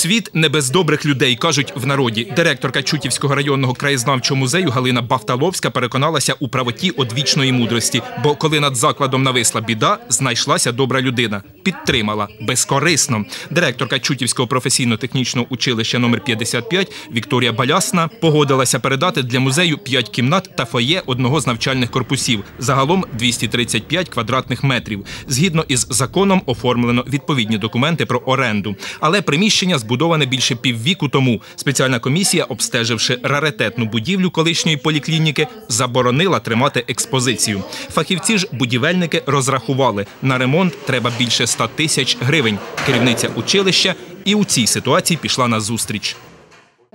Світ не без добрих людей, кажуть в народі. Директорка Чутівського районного краєзнавчого музею Галина Бафталовська переконалася у правоті одвічної мудрості. Бо коли над закладом нависла біда, знайшлася добра людина. Підтримала безкорисно. Директорка Чутівського професійно-технічного училища номер 55 Вікторія Балясна погодилася передати для музею 5 кімнат та фоє одного з навчальних корпусів. Загалом 235 квадратних метрів. Згідно із законом оформлено відповідні документи про оренду. Але приміщення збудоване більше піввіку тому. Спеціальна комісія, обстеживши раритетну будівлю колишньої поліклініки, заборонила тримати експозицію. Фахівці ж будівельники розрахували на ремонт треба більше 100 тисяч гривень. Керівниця училища і у цій ситуації пішла на зустріч.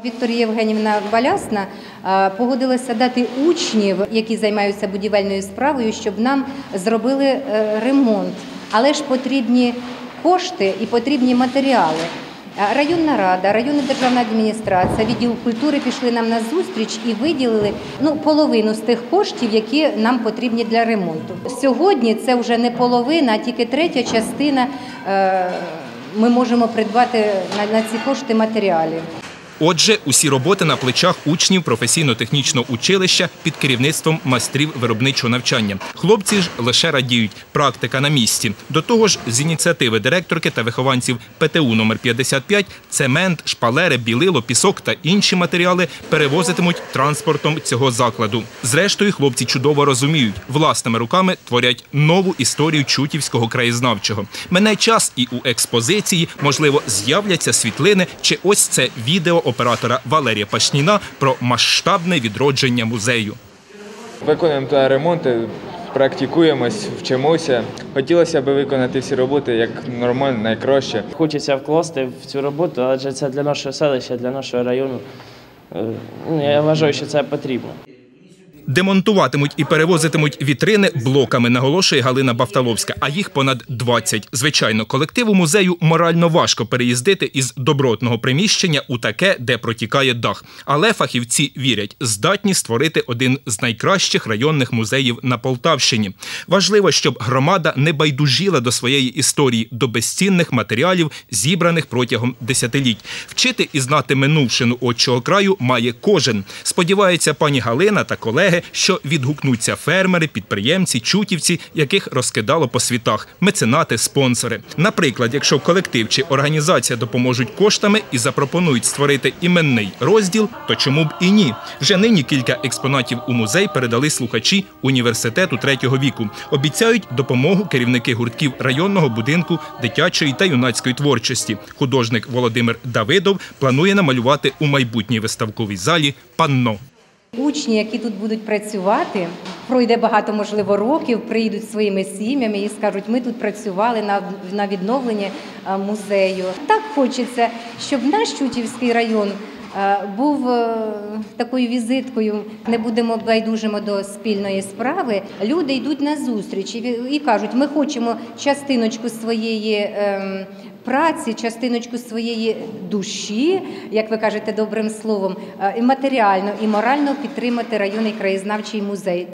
Вікторія Євгенівна Балясна е, погодилася дати учнів, які займаються будівельною справою, щоб нам зробили е, ремонт. Але ж потрібні кошти і потрібні матеріали. Е, Районна рада, районна державна адміністрація, відділ культури пішли нам на зустріч і виділили ну, половину з тих коштів, які нам потрібні для ремонту. Сьогодні це вже не половина, а тільки третя частина. е, Ми можемо придбати на ці кошти матеріалів. Отже, усі роботи на плечах учнів професійно-технічного училища під керівництвом майстрів виробничого навчання. Хлопці ж лише радіють. Практика на місці. До того ж, з ініціативи директорки та вихованців ПТУ номер 55 цемент, шпалери, білило, пісок та інші матеріали перевозитимуть транспортом цього закладу. Зрештою, хлопці чудово розуміють, власними руками творять нову історію чутівського краєзнавчого. Мене час і у експозиції, можливо, з'являться світлини чи ось це відео оператора Валерія Пашніна про масштабне відродження музею. Виконуємо та ремонти, практикуємось, вчимося. Хотілося б виконати всі роботи як нормально, найкраще. Хочеться вкласти в цю роботу, адже це для нашого селища, для нашого району. Е, ну, Я вважаю, що це потрібно. Демонтуватимуть і перевозитимуть вітрини блоками, наголошує Галина Бавталовська. А їх понад 20. Звичайно, колективу музею морально важко переїздити із добротного приміщення у таке, де протікає дах. Але фахівці вірять, здатні створити один з найкращих районних музеїв на Полтавщині. Важливо, щоб громада не байдужіла до своєї історії, до безцінних матеріалів, зібраних протягом десятиліть. Вчити і знати минувшину отчого краю має кожен. Сподівається, пані Галина та колеги, що відгукнуться фермери, підприємці, чутівці, яких розкидало по світах, меценати, спонсори. Наприклад, якщо колектив чи організація допоможуть коштами і запропонують створити іменний розділ, то чому б і ні? Вже нині кілька експонатів у музей передали слухачі університету третього віку. Обіцяють допомогу керівники гуртків районного будинку дитячої та юнацької творчості. Художник Володимир Давидов планує намалювати у майбутній виставковій залі панно. Учні, які тут будуть працювати, пройде багато, можливо, років, приїдуть своїми сім'ями і скажуть, ми тут працювали на, на відновленні е, музею. Так хочеться, щоб наш Чутівський район був е, такою візиткою. Не будемо байдужими до спільної справи. Люди йдуть на зустріч і, і кажуть, ми хочемо частиночку своєї. ем, Праці, частиночку своєї душі, як ви кажете, добрим словом, е, і матеріально, і морально підтримати районний краєзнавчий музей.